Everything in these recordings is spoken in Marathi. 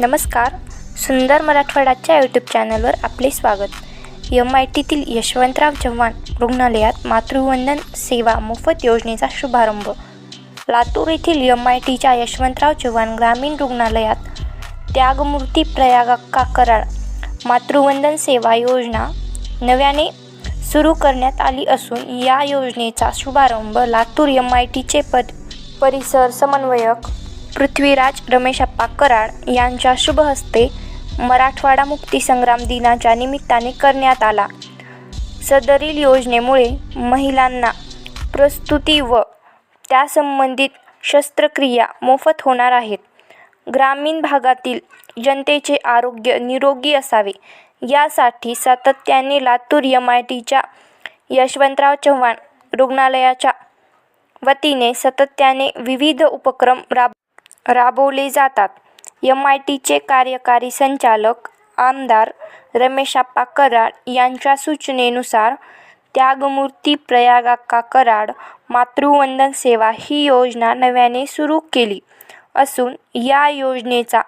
नमस्कार. सुंदर मराठवाड्याच्या यूट्यूब चॅनलवर आपले स्वागत. एम आय टीतील यशवंतराव चव्हाण रुग्णालयात मातृवंदन सेवा मोफत योजनेचा शुभारंभ. लातूर येथील एम आय टीच्या यशवंतराव चव्हाण ग्रामीण रुग्णालयात त्यागमूर्ती प्रयागक्का कराड मातृवंदन सेवा योजना नव्याने सुरू करण्यात आली असून या योजनेचा शुभारंभ लातूर एम आय टीचे पद परिसर समन्वयक पृथ्वीराज रमेशप्पा कराड यांच्या शुभ हस्ते मराठवाडा मुक्तीसंग्राम दिनाच्या निमित्ताने करण्यात आला. सदरील योजनेमुळे महिलांना प्रस्तुती व त्यासंबंधित शस्त्रक्रिया मोफत होणार आहेत. ग्रामीण भागातील जनतेचे आरोग्य निरोगी असावे. यासाठी सातत्याने लातूर एम आय टीच्या यशवंतराव चव्हाण रुग्णालयाच्या वतीने सातत्याने विविध उपक्रम राब राबवले जातात. एम आय टीचे कार्यकारी संचालक आमदार रमेशप्पा कराड यांच्या सूचनेनुसार त्यागमूर्ती प्रयागाक्का कराड मातृवंदन सेवा ही योजना नव्याने सुरू केली. असून या योजनेचा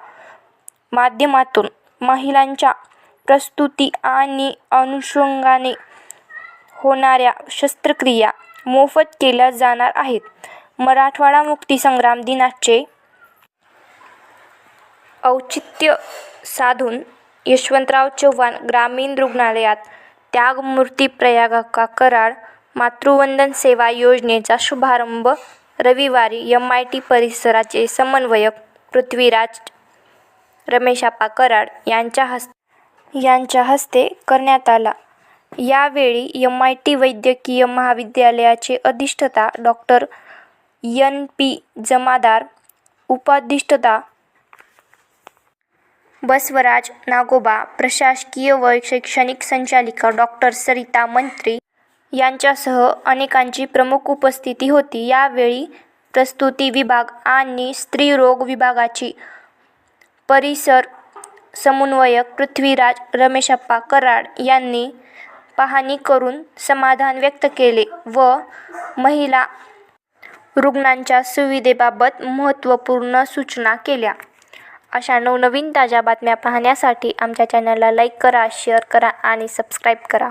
माध्यमातून महिलांच्या प्रस्तुती आणि अनुषंगाने होणाऱ्या शस्त्रक्रिया मोफत केल्या जाणार आहेत. मराठवाडा मुक्तीसंग्राम दिनाचे औचित्य साधून यशवंतराव चव्हाण ग्रामीण रुग्णालयात त्यागमूर्ती का कराड मातृवंदन सेवा योजनेचा शुभारंभ रविवारी एम आय टी परिसराचे समन्वयक पृथ्वीराज रमेशापा कराड यांच्या हस यांच्या हस्ते करण्यात आला. यावेळी एम आय टी वैद्यकीय महाविद्यालयाचे अधिष्ठता डॉक्टर यन पी जमादार उपाधिष्ठता बसवराज नागोबा प्रशासकीय व शैक्षणिक संचालिका डॉक्टर सरिता मंत्री यांच्यासह अनेकांची प्रमुख उपस्थिती होती. यावेळी प्रसूती विभाग आणि स्त्रीरोग विभागाची परिसर समन्वयक पृथ्वीराज रमेशप्पा कराड यांनी पाहणी करून समाधान व्यक्त केले व महिला रुग्णांच्या सुविधेबाबत महत्त्वपूर्ण सूचना केल्या. अशा नवनवीन ताज्या बातम्या पाहण्यासाठी आमच्या चॅनलला लाईक करा शेअर करा आणि सबस्क्राईब करा.